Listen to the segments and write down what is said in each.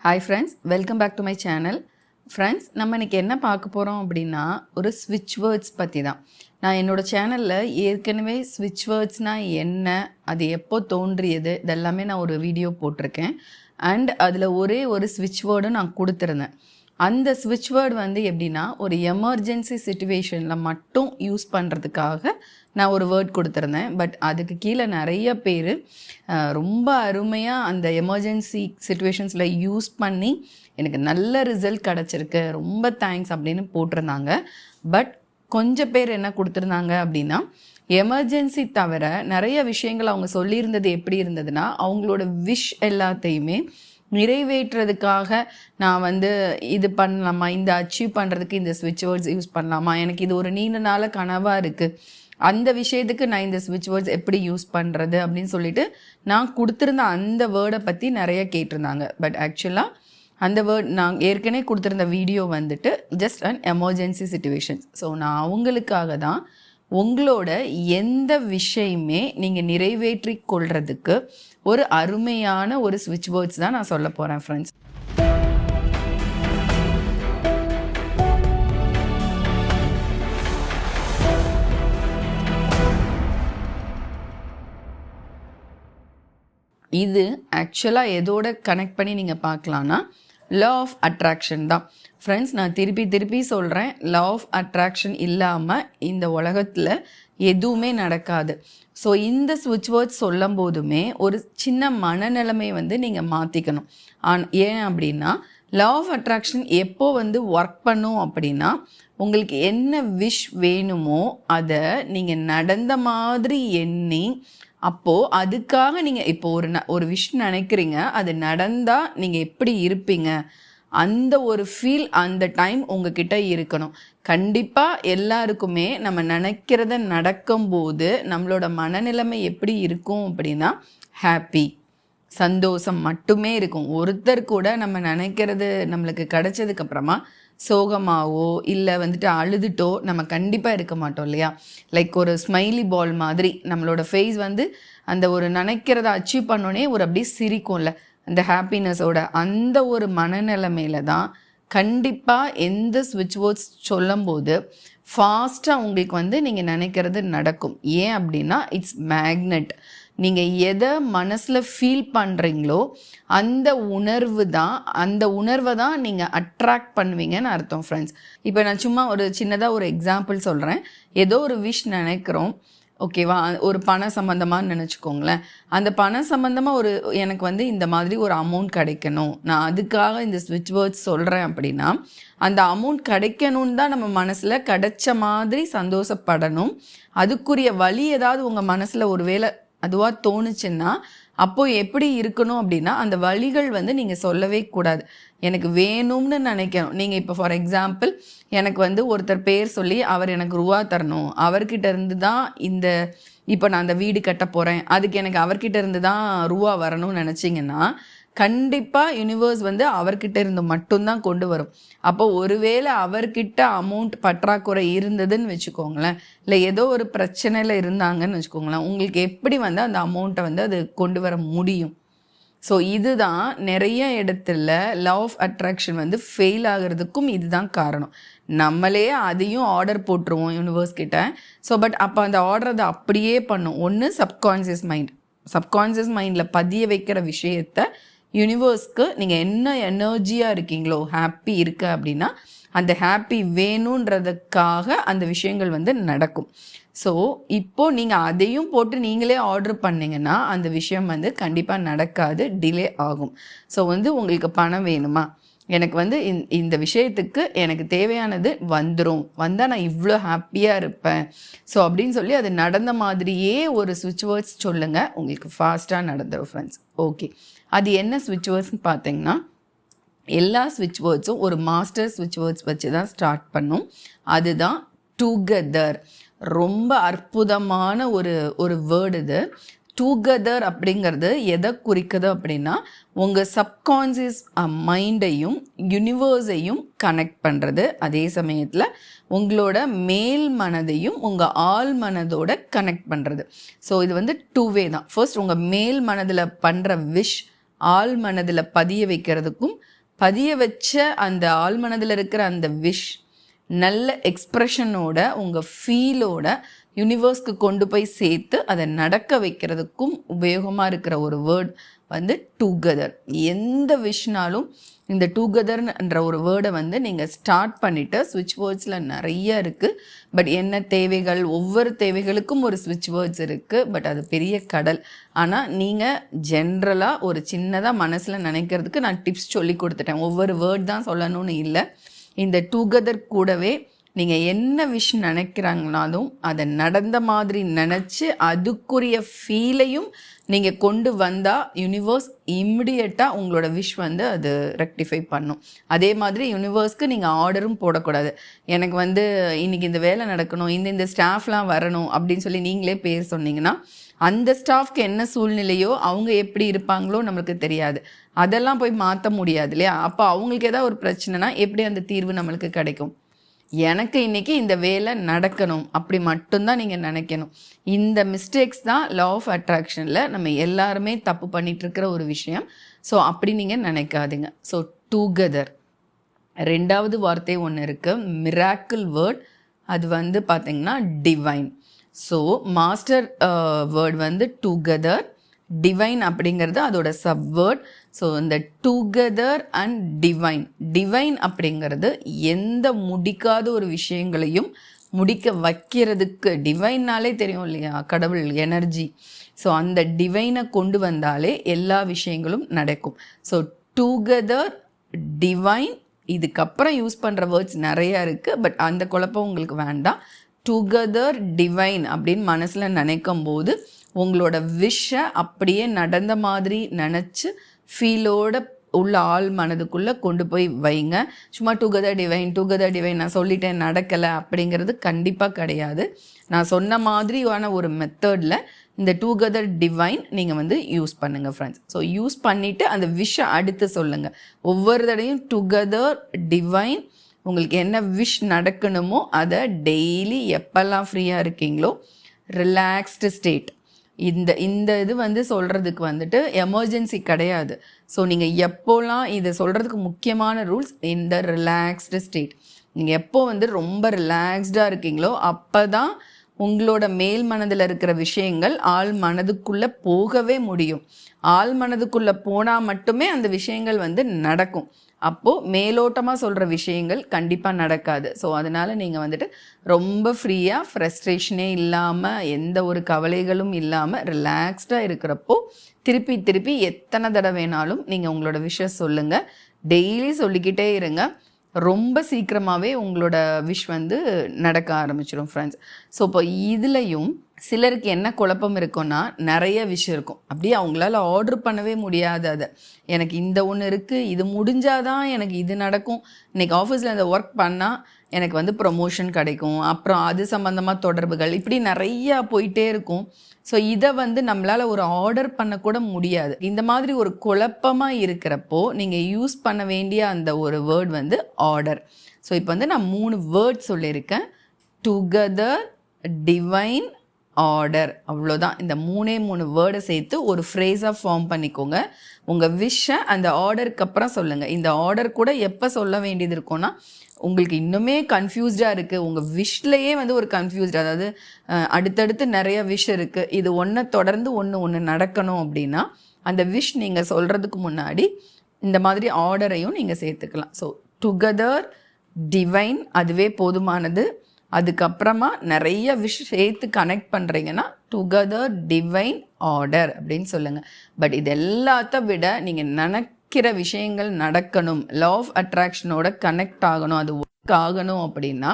Hi friends welcome back to my channel friends நம்ம இன்றைக்கி என்ன பார்க்க போகிறோம் அப்படின்னா ஒரு ஸ்விட்ச் வேர்ட்ஸ் பற்றி தான் நான் என்னோடய சேனலில் ஏற்கனவே ஸ்விட்ச் வேர்ட்ஸ்னால் என்ன அது எப்போ தோன்றியது இதெல்லாமே நான் ஒரு வீடியோ போட்டிருக்கேன். அண்ட் அதில் ஒரே ஒரு ஸ்விட்ச் வேர்டும் நான் கொடுத்துருந்தேன். அந்த ஸ்விட்ச் வேர்டு வந்து எப்படின்னா ஒரு எமர்ஜென்சி சுச்சுவேஷனில் மட்டும் யூஸ் பண்ணுறதுக்காக நான் ஒரு வேர்ட் கொடுத்துருந்தேன். பட் அதுக்கு கீழே நிறைய பேர் ரொம்ப அருமையாக அந்த எமர்ஜென்சி சுச்சுவேஷன்ஸில் யூஸ் பண்ணி எனக்கு நல்ல ரிசல்ட் கிடச்சிருக்கு ரொம்ப தேங்க்ஸ் அப்படின்னு போட்டிருந்தாங்க. பட் கொஞ்சம் பேர் என்ன கொடுத்துருந்தாங்க அப்படின்னா எமர்ஜென்சி தவிர நிறைய விஷயங்கள் அவங்க சொல்லியிருந்தது எப்படி இருந்ததுன்னா அவங்களோட விஷ் எல்லாத்தையுமே நிறைவேற்றுறதுக்காக நான் வந்து இது பண்ணலாமா? இந்த அச்சீவ் பண்ணுறதுக்கு இந்த ஸ்விட்ச் வேர்ட்ஸ் யூஸ் பண்ணலாமா? எனக்கு இது ஒரு நீண்ட நாள கனவாக இருக்குது அந்த விஷயத்துக்கு நான் இந்த ஸ்விட்ச் வேர்ட்ஸ் எப்படி யூஸ் பண்ணுறது அப்படின்னு சொல்லிட்டு நான் கொடுத்துருந்த அந்த வேர்டை பற்றி நிறைய கேட்டிருந்தாங்க. பட் ஆக்சுவலாக அந்த வேர்ட் நான் ஏற்கனவே கொடுத்துருந்த வீடியோ வந்துட்டு just an emergency situations so நான் அவங்களுக்காக தான் உங்களோட எந்த விஷயமே நீங்கள் நிறைவேற்றி கொள்றதுக்கு ஒரு அருமையான ஒரு சுவிட்ச் போர்ட்ஸ் தான் நான் சொல்ல போகிறேன் ஃப்ரெண்ட்ஸ் இது ஆக்சுவலாக எதோட கனெக்ட் பண்ணி நீங்கள் பார்க்கலான்னா லா ஆஃப் அட்ராக்ஷன் தான். ஃப்ரெண்ட்ஸ் நான் திருப்பி திருப்பி சொல்கிறேன் லா ஆஃப் அட்ராக்ஷன் இல்லாமல் இந்த உலகத்தில் எதுவுமே நடக்காது. ஸோ இந்த ஸ்விட்ச் வேர்ட்ஸ் சொல்லும் போதுமே ஒரு சின்ன மனநிலைமை வந்து நீங்கள் மாற்றிக்கணும் ஆன் ஏன் அப்படின்னா லா ஆஃப் அட்ராக்ஷன் எப்போ வந்து ஒர்க் பண்ணும் அப்படின்னா உங்களுக்கு என்ன விஷ் வேணுமோ அதை நீங்கள் நடந்த மாதிரி எண்ணி அப்போது அதுக்காக நீங்கள் இப்போ ஒரு ந ஒரு விஷயம் நினைக்கிறீங்க. அது நடந்தால் நீங்கள் எப்படி இருப்பீங்க? அந்த ஒரு ஃபீல் அந்த டைம் உங்ககிட்ட இருக்கணும். கண்டிப்பாக எல்லாருக்குமே நம்ம நினைக்கிறத நடக்கும்போது நம்மளோட மனநிலைமை எப்படி இருக்கும் அப்படின்னா ஹாப்பி சந்தோஷம் மட்டுமே இருக்கும். ஒருத்தர் கூட நம்ம நினைக்கிறது நம்மளுக்கு கிடைச்சதுக்கு அப்புறமா சோகமாவோ இல்லை வந்துட்டு அழுதுட்டோ நம்ம கண்டிப்பாக இருக்க மாட்டோம் இல்லையா? லைக் ஒரு ஸ்மைலி பால் மாதிரி நம்மளோட ஃபேஸ் வந்து அந்த ஒரு நினைக்கிறத அச்சீவ் பண்ணோன்னே ஒரு அப்படியே சிரிக்கும்ல. அந்த ஹாப்பினஸோட அந்த ஒரு மனநிலைமையில தான் கண்டிப்பாக எந்த ஸ்விட்ச் வேர்ட்ஸ் சொல்லும்போது ஃபாஸ்ட்டாக உங்களுக்கு வந்து நீங்கள் நினைக்கிறது நடக்கும். ஏன் அப்படின்னா இட்ஸ் மேக்னெட் நீங்கள் எதை மனசில் ஃபீல் பண்ணுறீங்களோ அந்த உணர்வு தான் அந்த உணர்வை தான் நீங்கள் அட்ராக்ட் பண்ணுவீங்கன்னு அர்த்தம் ஃப்ரெண்ட்ஸ் இப்போ நான் சும்மா ஒரு சின்னதாக ஒரு எக்ஸாம்பிள் சொல்கிறேன் ஏதோ ஒரு விஷ் நினைக்கிறோம். ஓகேவா ஒரு பண சம்மந்தமாக நினச்சிக்கோங்களேன். அந்த பண சம்மந்தமாக ஒரு எனக்கு வந்து இந்த மாதிரி ஒரு அமௌண்ட் கிடைக்கணும். நான் அதுக்காக இந்த ஸ்விட்ச் வேர்ட்ஸ் சொல்கிறேன் அப்படின்னா அந்த அமௌண்ட் கிடைக்கணும்னு தான் நம்ம மனசில் கிடைச்ச மாதிரி சந்தோஷப்படணும். அதுக்குரிய வழி ஏதாவது உங்கள் மனசில் ஒரு வேளை அதுவாக தோணுச்சுன்னா அப்போது எப்படி இருக்கணும் அப்படின்னா அந்த வழிகள் வந்து நீங்கள் சொல்லவே கூடாது. எனக்கு வேணும்னு நினைக்கணும். நீங்கள் இப்போ ஃபார் எக்ஸாம்பிள் எனக்கு வந்து ஒருத்தர் பேர் சொல்லி அவர் எனக்கு ரூபா தரணும். அவர்கிட்ட இருந்து தான் இந்த இப்போ நான் அந்த வீடு கட்ட போகிறேன் அதுக்கு எனக்கு அவர்கிட்ட இருந்து தான் ரூபா வரணும்னு நினச்சிங்கன்னா கண்டிப்பாக யூனிவர்ஸ் வந்து அவர்கிட்ட இருந்து மட்டும்தான் கொண்டு வரும். அப்போ ஒருவேளை அவர்கிட்ட அமௌண்ட் பற்றாக்குறை இருந்ததுன்னு வச்சுக்கோங்களேன். இல்லை ஏதோ ஒரு பிரச்சனையில் இருந்தாங்கன்னு வச்சுக்கோங்களேன். உங்களுக்கு எப்படி வந்து அந்த அமௌண்ட்டை வந்து அது கொண்டு வர முடியும்? ஸோ இதுதான் நிறைய இடத்துல லவ் ஆஃப் அட்ராக்ஷன் வந்து ஃபெயில் ஆகிறதுக்கும் இதுதான் காரணம். நம்மளே அதையும் ஆர்டர் போட்டுருவோம் யூனிவர்ஸ் கிட்ட. ஸோ பட் அப்போ அந்த ஆர்டர் அதை அப்படியே பண்ணும். ஒன்று சப்கான்சியஸ் மைண்ட் சப்கான்சியஸ் மைண்டில் பதிய வைக்கிற விஷயத்த யூனிவர்ஸ்க்கு நீங்கள் என்ன எனர்ஜியாக இருக்கீங்களோ ஹாப்பி இருக்கு அப்படின்னா அந்த ஹாப்பி வேணுன்றதுக்காக அந்த விஷயங்கள் வந்து நடக்கும். ஸோ இப்போ நீங்கள் அதையும் போட்டு நீங்களே ஆர்டர் பண்ணிங்கன்னா அந்த விஷயம் வந்து கண்டிப்பாக நடக்காது டிலே ஆகும். ஸோ வந்து உங்களுக்கு பணம் வேணுமா? எனக்கு வந்து இந்த விஷயத்துக்கு எனக்கு தேவையானது வந்துடும் வந்தால் நான் இவ்வளோ ஹாப்பியாக இருப்பேன். ஸோ அப்படின்னு சொல்லி அது நடந்த மாதிரியே ஒரு சுவிட்ச் வேர்ட்ஸ் சொல்லுங்கள் உங்களுக்கு ஃபாஸ்ட்டாக நடந்துடும் ஃப்ரெண்ட்ஸ் ஓகே அது என்ன ஸ்விட்ச் வேர்ட்ஸ்னு பார்த்தீங்கன்னா எல்லா ஸ்விட்ச் வேர்ட்ஸும் ஒரு மாஸ்டர் ஸ்விட்ச் வேர்ட்ஸ் வச்சு தான் ஸ்டார்ட் பண்ணும். அதுதான் டுகெதர் ரொம்ப அற்புதமான ஒரு ஒரு வேர்டு இது. டூகெதர் அப்படிங்கிறது எதை குறிக்குது அப்படின்னா உங்கள் சப்கான்சியஸ் மைண்டையும் யூனிவர்ஸையும் கனெக்ட் பண்ணுறது அதே சமயத்தில் உங்களோட மேல் மனதையும் உங்கள் ஆள் மனதோட கனெக்ட் பண்ணுறது ஸோ இது வந்து டூ வே தான். ஃபர்ஸ்ட் உங்கள் மேல் மனதில் பண்ணுற விஷ் ஆள் மனதில் பதிய வைக்கிறதுக்கும் பதிய வச்ச அந்த ஆழ்மனதில் இருக்கிற அந்த விஷ் நல்ல எக்ஸ்ப்ரெஷனோட உங்கள் ஃபீலோட யூனிவர்ஸ்க்கு கொண்டு போய் சேர்த்து அதை நடக்க வைக்கிறதுக்கும் உபயோகமாக இருக்கிற ஒரு வேர்ட் வந்து டூகெதர் எந்த விஷனாலும் இந்த டூகெதர்ன்ற ஒரு வேர்டை வந்து நீங்கள் ஸ்டார்ட் பண்ணிவிட்டு ஸ்விட்ச் வேர்ட்ஸில் நிறைய இருக்குது பட் என்ன தேவைகள்? ஒவ்வொரு தேவைகளுக்கும் ஒரு ஸ்விட்ச் வேர்ட்ஸ் இருக்குது பட் அது பெரிய கடல். ஆனால் நீங்கள் ஜென்ரலாக ஒரு சின்னதாக மனசில் நினைக்கிறதுக்கு நான் டிப்ஸ் சொல்லி கொடுத்துட்டேன். ஒவ்வொரு வேர்ட் தான் சொல்லணும்னு இல்லை. இந்த டூகெதர் கூடவே நீங்கள் என்ன விஷயம் நினைக்கிறாங்கனாலும் அதை நடந்த மாதிரி நினச்சி அதுக்குரிய ஃபீலையும் நீங்கள் கொண்டு வந்தால் யூனிவர்ஸ் இம்மிடியட்டாக உங்களோட விஷ் வந்து அது ரெக்டிஃபை பண்ணும். அதே மாதிரி யூனிவர்ஸ்க்கு நீங்கள் ஆர்டரும் போடக்கூடாது. எனக்கு வந்து இன்றைக்கி இந்த வேலை நடக்கணும் இந்த இந்த ஸ்டாஃப்லாம் வரணும் அப்படின்னு சொல்லி நீங்களே பேர் சொன்னீங்கன்னா அந்த ஸ்டாஃப்க்கு என்ன சூழ்நிலையோ அவங்க எப்படி இருப்பாங்களோ நம்மளுக்கு தெரியாது. அதெல்லாம் போய் மாற்ற முடியாது இல்லையா? அப்போ அவங்களுக்கு ஏதாவது ஒரு பிரச்சனைனா எப்படி அந்த தீர்வு நம்மளுக்கு கிடைக்கும்? எனக்கு இன்னைக்கு இந்த வேலை நடக்கணும். அப்படி மட்டும்தான் நீங்கள் நினைக்கணும். இந்த மிஸ்டேக்ஸ் தான் லா ஆஃப் அட்ராக்ஷனில் நம்ம எல்லாருமே தப்பு பண்ணிகிட்ருக்கிற இருக்கிற ஒரு விஷயம். ஸோ அப்படி நீங்கள் நினைக்காதீங்க. ஸோ டூகெதர் ரெண்டாவது வார்த்தை ஒன்று இருக்குது மிராக்கிள் வேர்ட் அது வந்து பார்த்தீங்கன்னா டிவைன் ஸோ மாஸ்டர் வேர்ட் வந்து டுகெதர் டிவைன் அப்படிங்கிறது அதோட சப்வேர்ட் ஸோ இந்த டுகெதர் அண்ட் டிவைன் டிவைன் அப்படிங்கிறது எந்த முடிக்காத ஒரு விஷயங்களையும் முடிக்க வைக்கிறதுக்கு டிவைன்னாலே தெரியும் இல்லையா? கடவுள் எனர்ஜி ஸோ அந்த டிவைனை கொண்டு வந்தாலே எல்லா விஷயங்களும் நடக்கும். ஸோ டுகெதர் டிவைன் இதுக்கப்புறம் யூஸ் பண்ணுற வேர்ட்ஸ் நிறையா இருக்குது பட் அந்த குழப்பம் உங்களுக்கு வேண்டாம். டுகெதர் டிவைன் அப்படின்னு மனசில் நினைக்கும் போது உங்களோட விஷை அப்படியே நடந்த மாதிரி நினச்சி ஃபீலோட உள்ள ஆள் மனதுக்குள்ளே கொண்டு போய் வைங்க. சும்மா டுகெதர் டிவைன் டுகெதர் டிவைன் நான் சொல்லிட்டேன் நடக்கலை அப்படிங்கிறது கண்டிப்பாக கிடையாது. நான் சொன்ன மாதிரியான ஒரு மெத்தடில் இந்த டூகெதர் டிவைன் நீங்கள் வந்து யூஸ் பண்ணுங்கள் ஃப்ரெண்ட்ஸ் ஸோ யூஸ் பண்ணிவிட்டு அந்த விஷ் அடுத்து சொல்லுங்கள் ஒவ்வொரு தடையும் டுகெதர் டிவைன் உங்களுக்கு என்ன விஷ் நடக்கணுமோ அதை டெய்லி எப்போல்லாம் ஃப்ரீயாக இருக்கீங்களோ ரிலாக்ஸ்டு ஸ்டேட் இந்த இந்த இது வந்து சொல்கிறதுக்கு வந்துட்டு எமர்ஜென்சி கிடையாது. ஸோ நீங்கள் எப்போலாம் இதை சொல்கிறதுக்கு முக்கியமான ரூல்ஸ் இந்த ரிலாக்ஸ்டு ஸ்டேட் நீங்கள் எப்போ வந்து ரொம்ப ரிலாக்ஸ்டாக இருக்கீங்களோ அப்போ தான் உங்களோட மேல் மனதில் இருக்கிற விஷயங்கள் ஆள் மனதுக்குள்ளே போகவே முடியும். ஆள் மனதுக்குள்ளே போனால் மட்டுமே அந்த விஷயங்கள் வந்து நடக்கும். அப்போது மேலோட்டமாக சொல்கிற விஷயங்கள் கண்டிப்பாக நடக்காது. ஸோ அதனால் நீங்கள் வந்துட்டு ரொம்ப ஃப்ரீயாக ஃப்ரஸ்ட்ரேஷனே இல்லாமல் எந்த ஒரு கவலைகளும் இல்லாமல் ரிலாக்ஸ்டாக இருக்கிறப்போ திருப்பி திருப்பி எத்தனை தடவை வேணாலும் நீங்கள் உங்களோட விஷயம் சொல்லுங்கள் டெய்லி சொல்லிக்கிட்டே இருங்க. ரொம்ப சீக்கிரமாகவே உங்களோட விஷ் வந்து நடக்க ஆரம்பிச்சிடும் ஃப்ரெண்ட்ஸ் ஸோ இப்போ இதுலேயும் சிலருக்கு என்ன குழப்பம் இருக்கும்னா நிறைய விஷயம் இருக்கும். அப்படியே அவங்களால ஆர்டர் பண்ணவே முடியாது அதை. எனக்கு இந்த ஒன்று இருக்குது இது முடிஞ்சாதான் எனக்கு இது நடக்கும். இன்னைக்கு ஆஃபீஸில் இந்த ஒர்க் பண்ணால் எனக்கு வந்து ப்ரொமோஷன் கிடைக்கும். அப்புறம் அது சம்மந்தமாக தொடர்புகள். இப்படி நிறையா போயிட்டே இருக்கும். ஸோ இதை வந்து நம்மளால் ஒரு ஆர்டர் பண்ணக்கூட முடியாது. இந்த மாதிரி ஒரு குழப்பமாக இருக்கிறப்போ நீங்கள் யூஸ் பண்ண வேண்டிய அந்த ஒரு வேர்ட் வந்து ஆர்டர் ஸோ இப்போ வந்து நான் மூணு வேர்ட் சொல்லியிருக்கேன். டுகெதர் டிவைன் ஆர்டர் அவ்வளோதான். இந்த மூணே மூணு வேர்டை சேர்த்து ஒரு ஃப்ரேஸாக ஃபார்ம் பண்ணிக்கோங்க. உங்கள் விஷை அந்த ஆர்டருக்கு அப்புறம் சொல்லுங்கள் இந்த ஆர்டர் கூட எப்போ சொல்ல வேண்டியது இருக்கும்னா உங்களுக்கு இன்னுமே கன்ஃபியூஸ்டாக இருக்குது உங்கள் விஷ்லேயே வந்து ஒரு கன்ஃபியூஸ்ட் அதாவது அடுத்தடுத்து நிறைய விஷ் இருக்குது இது ஒன்றை தொடர்ந்து ஒன்று ஒன்று நடக்கணும் அப்படின்னா அந்த விஷ் நீங்கள் சொல்கிறதுக்கு முன்னாடி இந்த மாதிரி ஆர்டரையும் நீங்கள் சேர்த்துக்கலாம். ஸோ டுகெதர் டிவைன் அதுவே போதுமானது. அதுக்கப்புறமா நிறைய விஷ் சேர்த்து கனெக்ட் பண்ணுறீங்கன்னா டுகெதர் டிவைன் ஆர்டர் அப்படின்னு சொல்லுங்கள் பட் இது எல்லாத்த விட நீங்கள் நினைக்கிற விஷயங்கள் நடக்கணும். லவ் ஆஃப் அட்ராக்ஷனோட கனெக்ட் ஆகணும். அது ஒர்க் ஆகணும் அப்படின்னா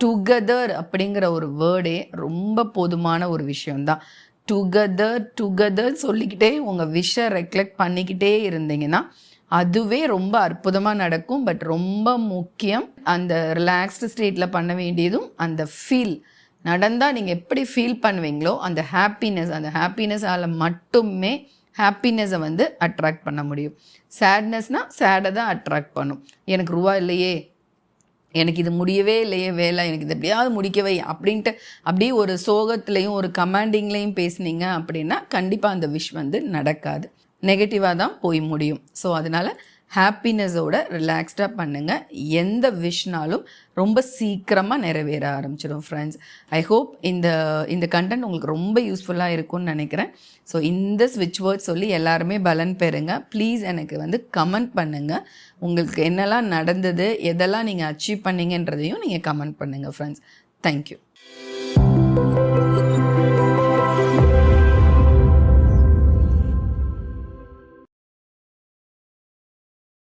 டுகெதர் அப்படிங்கிற ஒரு வேர்டே ரொம்ப போதுமான ஒரு விஷயம்தான். டுகெதர் டுகெதர் சொல்லிக்கிட்டே உங்கள் விஷை ரெக்லெக்ட் பண்ணிக்கிட்டே இருந்தீங்கன்னா அதுவே ரொம்ப அற்புதமாக நடக்கும். பட் ரொம்ப முக்கியம் அந்த ரிலாக்ஸ்டு ஸ்டேட்டில் பண்ண வேண்டியதும் அந்த ஃபீல் நடந்தால் நீங்கள் எப்படி ஃபீல் பண்ணுவீங்களோ அந்த ஹாப்பினஸ் அந்த ஹாப்பினஸால் மட்டுமே ஹாப்பினஸை வந்து அட்ராக்ட் பண்ண முடியும். சேட்னஸ்னால் சேடை தான் அட்ராக்ட் பண்ணும். எனக்கு ரூபா இல்லையே. எனக்கு இது முடியவே இல்லையே வேலை. எனக்கு இது எப்படியாவது முடிக்கவே அப்படின்ட்டு அப்படியே ஒரு சோகத்துலேயும் ஒரு கமாண்டிங்லேயும் பேசுனீங்க அப்படின்னா கண்டிப்பாக அந்த விஷ் வந்து நடக்காது. நெகட்டிவாக தான் போய் முடியும். ஸோ அதனால் ஹாப்பினஸோட ரிலாக்ஸ்டாக பண்ணுங்கள் எந்த விஷனாலும் ரொம்ப சீக்கிரமாக நிறைவேற ஆரம்பிச்சிடும் ஃப்ரெண்ட்ஸ் ஐ ஹோப் இந்த இந்த கண்டென்ட் உங்களுக்கு ரொம்ப யூஸ்ஃபுல்லாக இருக்கும்னு நினைக்கிறேன். ஸோ இந்த ஸ்விட்ச் வேர்ட் சொல்லி எல்லாருமே பலன் பெறுங்க. ப்ளீஸ் எனக்கு வந்து கமெண்ட் பண்ணுங்கள் உங்களுக்கு என்னெல்லாம் நடந்தது எதெல்லாம் நீங்கள் அச்சீவ் பண்ணீங்கன்றதையும் நீங்கள் கமெண்ட் பண்ணுங்கள் ஃப்ரெண்ட்ஸ் தேங்க்யூ